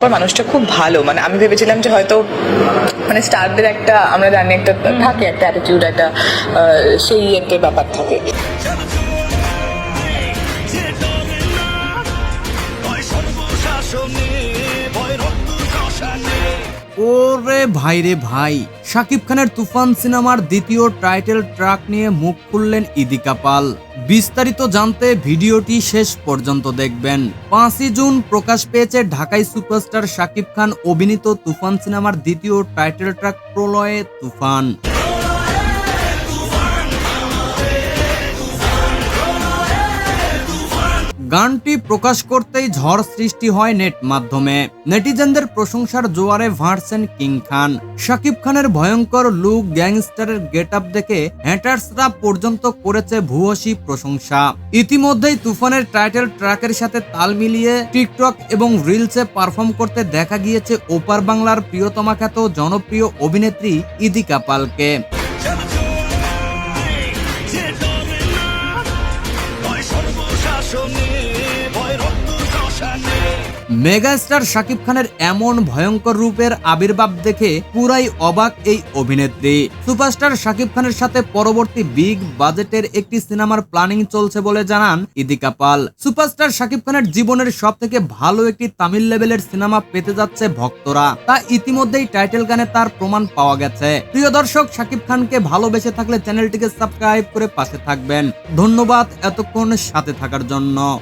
পর মানুষটা খুব ভালো। মানে আমি ভেবেছিলাম যে হয়তো মানে স্টারদের একটা, আমরা জানি একটা, থাকে একটা অ্যাটিটিউড একটা সেই একটা ব্যাপার থাকে। ওরে ভাই রে ভাই, শাকিব খানের তুফান সিনেমার দ্বিতীয় টাইটেল ট্রাক নিয়ে মুখ খুললেন ইদিকা পাল। বিস্তারিত জানতে ভিডিওটি শেষ পর্যন্ত দেখবেন। পাঁচই জুন প্রকাশ পেয়েছে ঢাকাই সুপারস্টার শাকিব খান অভিনীত তুফান সিনেমার দ্বিতীয় টাইটেল ট্রাক প্রলয়ে তুফান। গানটি প্রকাশ করতেই ঝড় সৃষ্টি হয় নেট মাধ্যমে। নেটিজেনদের প্রশংসার জোয়ারে ভাসছেন কিং খান। শাকিব খানের ভয়ঙ্কর লুক গ্যাংস্টারের গেট আপ দেখে হ্যাটার্সরা পর্যন্ত করেছে ভূয়সী প্রশংসা। ইতিমধ্যেই তুফানের টাইটেল ট্র্যাকের সাথে তাল মিলিয়ে টিকটক এবং রিলসে পারফর্ম করতে দেখা গিয়েছে ওপার বাংলার প্রিয়তমা খ্যাত জনপ্রিয় অভিনেত্রী ইদিকা পালকে। show me. মেগাস্টার শাকিব খানের এমন ভয়ঙ্কর রূপের আবির্ভাব দেখে পুরাই অবাক এই অভিনেত্রী। সুপারস্টার শাকিব খানের সাথে পরবর্তী বিগ বাজেটের একটি সিনেমার প্ল্যানিং চলছে বলে জানান ইদিকা পাল। সুপারস্টার শাকিব খানের জীবনের সব থেকে ভালো একটি তামিল লেভেলের সিনেমা পেতে যাচ্ছে ভক্তরা। তা ইতিমধ্যেই টাইটেল গানে তার প্রমাণ পাওয়া গেছে। প্রিয় দর্শক, শাকিব খানকে ভালোবেসে থাকলে চ্যানেলটিকে সাবস্ক্রাইব করে পাশে থাকবেন। ধন্যবাদ এতক্ষণ সাথে থাকার জন্য।